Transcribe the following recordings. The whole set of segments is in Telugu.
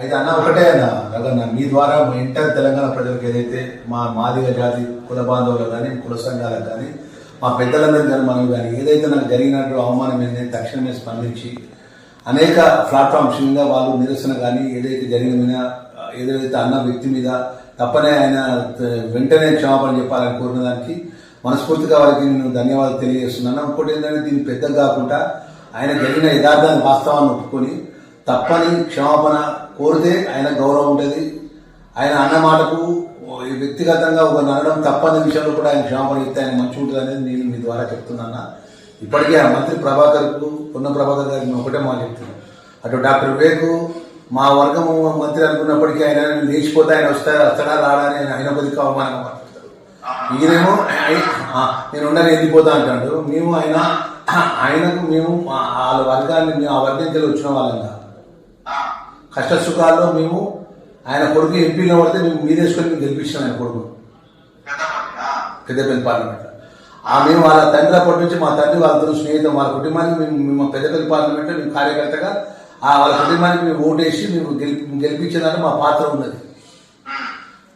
అయితే అన్న ఒకటే అన్న రఘన్న మీ ద్వారా మా ఇంటర్ తెలంగాణ ప్రజలకు ఏదైతే మా మాదిగ జాతి కుల బాంధవులకు కానీ కుల సంఘాలకు కానీ మా పెద్దలందరూ కానీ మనం కానీ ఏదైతే నాకు జరిగినట్టు అవమానం ఏంటంటే తక్షణమే స్పందించి అనేక ప్లాట్ఫామ్స్ మీద వాళ్ళు నిరసన కానీ ఏదైతే జరిగిన ఏదైతే అన్న వ్యక్తి మీద తప్పనే ఆయన వెంటనే క్షమాపణ చెప్పాలని కోరిన దానికి మనస్ఫూర్తిగా వారికి నేను ధన్యవాదాలు తెలియజేస్తున్నాను. ఇంకోటి ఏంటంటే దీన్ని పెద్దగా కాకుండా ఆయన జరిగిన యథార్థాన్ని వాస్తవాన్ని ఒప్పుకొని తప్పని క్షమాపణ కోరితే ఆయన గౌరవం ఉంటుంది. ఆయన అన్న మాటకు ఈ వ్యక్తిగతంగా ఒక నడడం తప్పని విషయంలో కూడా ఆయన క్షమాపణ ఇస్తే ఆయన మంచి ఉంటుంది అనేది నేను మీ ద్వారా చెప్తున్నాను ఇప్పటికే ఆ మంత్రి ప్రభాకర్కు ఉన్న ప్రభాకర్ గారికి నేను ఒకటే మాట చెప్తున్నాను అటు డాక్టర్ వివేక్ మా వర్గము మంత్రి అనుకున్నప్పటికీ ఆయన లేచిపోతే ఆయన వస్తా వస్తాడా రాడా అని ఆయన కొద్దిగా అవమానం మాట్లాడతారు ఈయనేమో నేను ఉండని వెళ్ళిపోతా అంటాడు. మేము ఆయన ఆయనకు మేము వాళ్ళ వర్గాన్ని మేము ఆ వర్గం తెలిసి వచ్చిన వాళ్ళంగా కష్ట సుఖాల్లో మేము ఆయన కొడుకు ఎంపీలో పడితే మేము మీరేసుకొని మేము గెలిపించాం ఆయన కొడుకు పెద్దపల్లి పార్లమెంట్ ఆ మేము వాళ్ళ తండ్రి అప్పటి నుంచి మా తండ్రి వాళ్ళతో స్నేహితం వాళ్ళ కుటుంబానికి మేము మేము పెద్దపల్లి పార్లమెంట్లో మేము కార్యకర్తగా ఆ వాళ్ళ కుటుంబానికి మేము ఓటేసి మేము గెలిపి గెలిపించేదానికి మా పాత్ర ఉన్నది.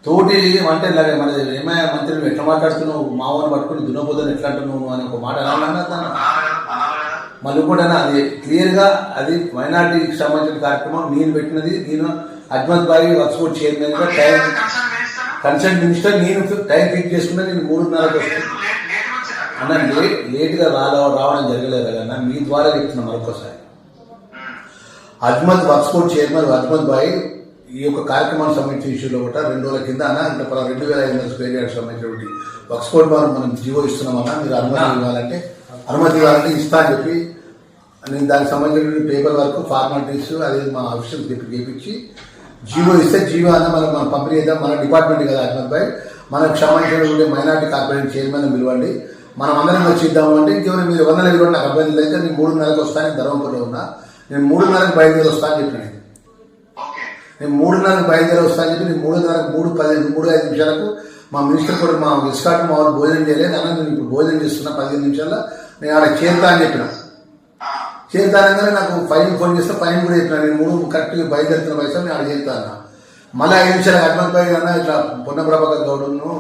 తోటి అంటే ఇలాగే మన ఏమయ్య మంత్రి ఎట్లా మాట్లాడుతున్నావు? మామూలు పట్టుకుని దున్నపోదని ఎట్లా అంటున్నావు? అని ఒక మాట అనాలన్నా మళ్ళీ కూడా అది క్లియర్గా అది మైనార్టీకి సంబంధించిన కార్యక్రమం నేను పెట్టినది నేను అజ్మత్ బాయి వర్క్స్పోర్ట్ చైర్మన్గా టైం కన్సల్ట్ మినిస్టర్ నేను టైం ఫిక్స్ చేసుకున్నా నేను మూడున్నరకు వస్తాను. అన్న లేట్ లేట్గా రాల రావడం జరగలేదు కదా మీ ద్వారా చెప్తున్నా మరొకసారి. అజ్మత్ వర్క్స్పోర్ట్ చైర్మన్ అజ్మత్ బాయ్ ఈ యొక్క కార్యక్రమానికి సంబంధించిన ఇష్యూలో కూడా రెండు రోజుల కింద అన్న అంటే పలా రెండు వేల ఐదు వందల స్క్వేర్ యార్డ్ సంబంధించినటువంటి వర్క్స్పోర్ట్ భవన్ మనం జీవో ఇస్తున్నామన్నా మీరు అనుమతి ఇవ్వాలంటే అనుమతి ఇవ్వాలంటే ఇస్తా అని చెప్పి నేను దానికి సంబంధించిన పేపర్ వర్క్ ఫార్మాలిటీస్ అదే మా ఆఫీసర్ చెప్పి చేపించి జీవో ఇస్తే జీవో అన్న మనం మనం పంపిణీ అయితే మన డిపార్ట్మెంట్ కదా అహ్మద్ భాయ్. క్షమించడం ఉండే మైనార్టీ కార్పొరేషన్ చైర్మన్ పిలవండి. మనం అందరం వచ్చిద్దాము అంటే ఇంకెవరు మీరు వందల ఇరవై నాకు అభ్యర్థులు అయితే నేను మూడున్నరకు వస్తాను ధర్మపురంలో ఉన్నా. నేను మూడున్నరకు బయలుదేరి వస్తాను చెప్పిన నేను. నేను మూడున్నరకు బయలుదేరి వస్తాను చెప్పి నేను మూడున్నరకు మూడు పదిహేను మూడు ఐదు నిమిషాలకు మా మినిస్టర్ కూడా మా విస్కాట్ మా వాళ్ళు భోజనం చేయలేదు. అన్న నేను ఇప్పుడు భోజనం చేస్తున్నా పదిహేను నిమిషాల్లో. నేను ఆడ చేరుతా అని చెప్పిన. చేరుతానగానే నాకు ఫైన్ ఫోన్ చేస్తే ఫైన్ కూడా చెప్పిన. నేను మూడు కరెక్ట్గా బయలుదేరుతున్న వయసు నేను ఆడ చేరుతా అన్న. మళ్ళీ ఐదు నిమిషాలు అడ్మంత్ భాయ్ అన్న ఇట్లా పొన్న ప్రభాకర్ గౌడ్ను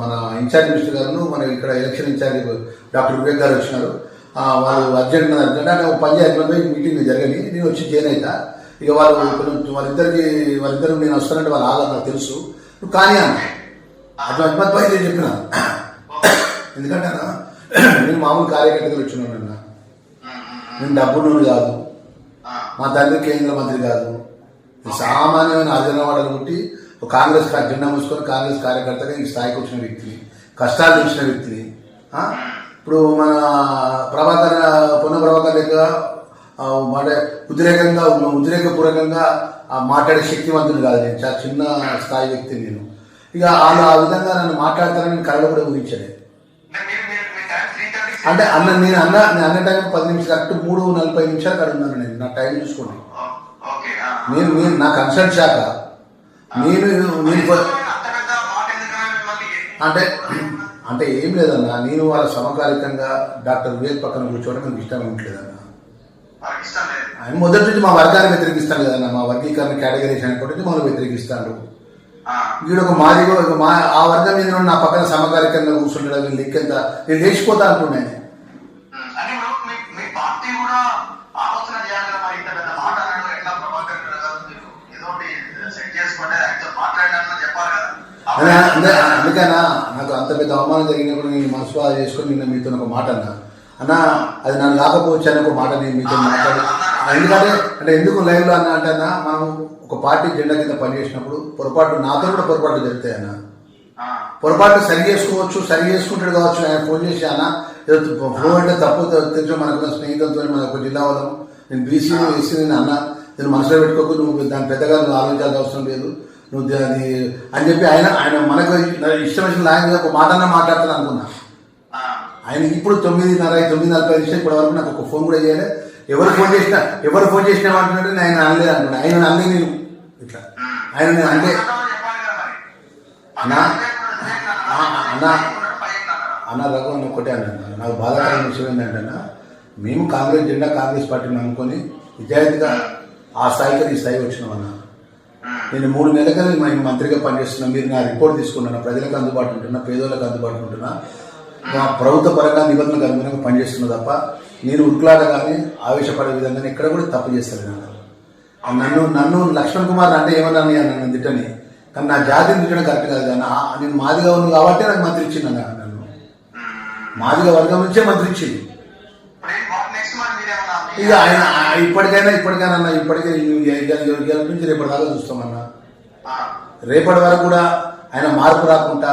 మన ఇన్ఛార్జ్ మినిస్టర్ గారు మన ఇక్కడ ఎలక్షన్ ఇన్ఛార్జ్ డాక్టర్ వివేక్ గారు వచ్చినారు. వాళ్ళు అర్జెంట్ అర్జెంట్ అంటే ఒక పని అడ్మంత్ భాయ్ మీటింగ్ జరిగింది నేను వచ్చి జాయిన్ అవుతా ఇక వాళ్ళు వాళ్ళిద్దరికి వాళ్ళిద్దరు నేను వస్తానంటే వాళ్ళ ఆధార్ నాకు తెలుసు. నువ్వు కానీ అన్న. అట్లా అడ్మంత్ భాయ్ నేను చెప్పిన. ఎందుకంటే నేను మామూలు కార్యకర్తలు వచ్చినాను అన్న నేను డబ్బును కాదు. మా తండ్రి కేంద్ర మంత్రి కాదు. సామాన్యమైన అర్జనవాడలు పుట్టి ఒక కాంగ్రెస్ జెండా మూసుకొని కాంగ్రెస్ కార్యకర్తగా ఈ స్థాయికి వచ్చిన వ్యక్తిని కష్టాలు తెచ్చిన వ్యక్తిని ఇప్పుడు మన ప్రభాకర్ పొన్న ప్రభాకర్ దగ్గర అంటే ఉద్రేకంగా ఉద్రేకపూర్వకంగా మాట్లాడే శక్తివంతుడు కాదు నేను. చాలా చిన్న స్థాయి వ్యక్తి నేను. ఇక వాళ్ళు ఆ విధంగా నన్ను మాట్లాడతానని నేను కళలు కూడా ఊహించలేదు. అంటే అన్న నేను అన్న నేను అన్న టైం పది నిమిషాలు కరెక్ట్ మూడు నలభై నిమిషాలు అక్కడ ఉన్నాను నేను నా టైం చూసుకోండి. నేను నేను నా కన్సల్ట్ శాఖ. నేను అంటే అంటే ఏం లేదన్న నేను వాళ్ళ సమకాలికంగా డాక్టర్ వివేక్ పక్కన కూర్చోవడం నాకు ఇష్టం ఉండట్లేదన్న. ఆయన మొదటి నుంచి మా వర్గాన్ని వ్యతిరేకిస్తాను కదన్న మా వర్గీకరణ కేటగరీస్ అనుకుంటే మనం వ్యతిరేకిస్తాడు వీడు ఒక మాదిగో ఒక మా ఆ వర్గం మీద నా పక్కన సమకాలికంగా కూర్చుంటాడు వీళ్ళు లెక్కెంత నేను. లేచిపోతా అదే అందుకనా నాకు అంత పెద్ద అవమానం జరిగినప్పుడు నేను మనసు చేసుకొని నిన్న మీతో ఒక మాట అన్నా. అన్న అది నన్ను కాకపోవచ్చు అని ఒక మాట నేను మీతో మాట్లాడి ఎందుకంటే అంటే ఎందుకు లైవ్లో అన్న అంటే అన్న మనం ఒక పార్టీ జెండా కింద పనిచేసినప్పుడు పొరపాటు నాతో కూడా పొరపాటు జరుగుతాయి అన్న. పొరపాటు సరి చేసుకోవచ్చు సరి చేసుకుంటాడు కావచ్చు ఆయన ఫోన్ చేసి అన్న ఏదో ఫ్లో అంటే తప్పు తెలుసు మనకున్న స్నేహితులతో మన ఒక జిల్లా వాళ్ళం. నేను బీసీ ఎస్సీ నేను అన్న నేను మనసులో పెట్టుకోకు నువ్వు దాని పెద్దగా నువ్వు ఆలోచించాల్సిన అవసరం లేదు. నువ్వు దాన్ని అని చెప్పి ఆయన ఆయన మనకు ఇష్టం వచ్చిన లాంగ్వేజ్ ఒక మాట అన్న మాట్లాడతాను అనుకున్నా. ఆయన ఇప్పుడు తొమ్మిదిన్నర తొమ్మిది నలభై నిమిషాలు ఇప్పటి వరకు నాకు ఒక ఫోన్ కూడా చేయలేదు ఎవరు ఫోన్ చేసినా ఎవరు ఫోన్ చేసినా అంటున్నాడు ఆయన అనలేదు అనుకున్నా ఆయన అనలే నేను ఇట్లా. ఆయన నేను అంటే చెప్పాలి అన్నా అన్నా అన్న రఘు అని ఒకటే అన్నాను నాకు బాధాకరమైన విషయం ఏంటంటే మేము కాంగ్రెస్ జెండా కాంగ్రెస్ పార్టీని అనుకొని విజాయితీగా ఆ స్థాయికి ఈ స్థాయి వచ్చినామన్నా ఉమ్, నేను మూడు నెలలుగా నేను మంత్రిగా పనిచేస్తున్నా. మీరు నా రిపోర్ట్ తీసుకున్నాను ప్రజలకు అందుబాటు ఉంటున్నా పేదోళ్ళకి అందుబాటు ఉంటున్నా. మా ప్రభుత్వ పరంగా నిబంధనలకు అనుగుణంగా పనిచేస్తున్నా తప్ప నేను కానీ ఆవేశపడే విధంగా ఎక్కడ కూడా తప్పు చేస్తాను నేను నన్ను నన్ను లక్ష్మణ్ కుమార్ అంటే ఏమన్నా నన్ను తిట్టని కానీ నా జాతిని తిట్టడం కరెక్ట్ కాదు కానీ నేను మాదిగా ఉంది కాబట్టి నాకు మంత్రి ఇచ్చింది అన్న నన్ను. మాదిగా వర్గం నుంచే మంత్రి ఇచ్చింది ఇక ఆయన ఇప్పటికైనా ఇప్పటికైనా అన్న ఇప్పటికే ఇవాళ నుంచి రేపటి దాకా చూస్తామన్నా రేపటి వరకు కూడా ఆయన మార్పు రాకుండా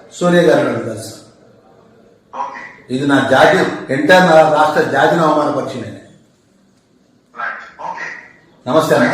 సోనియా గారి గారిని ఓకే. ఇది నా జాతి ఎంటైర్ నా రాష్ట్ర జాతిని అవమానపరిచింది నమస్తే అన్న.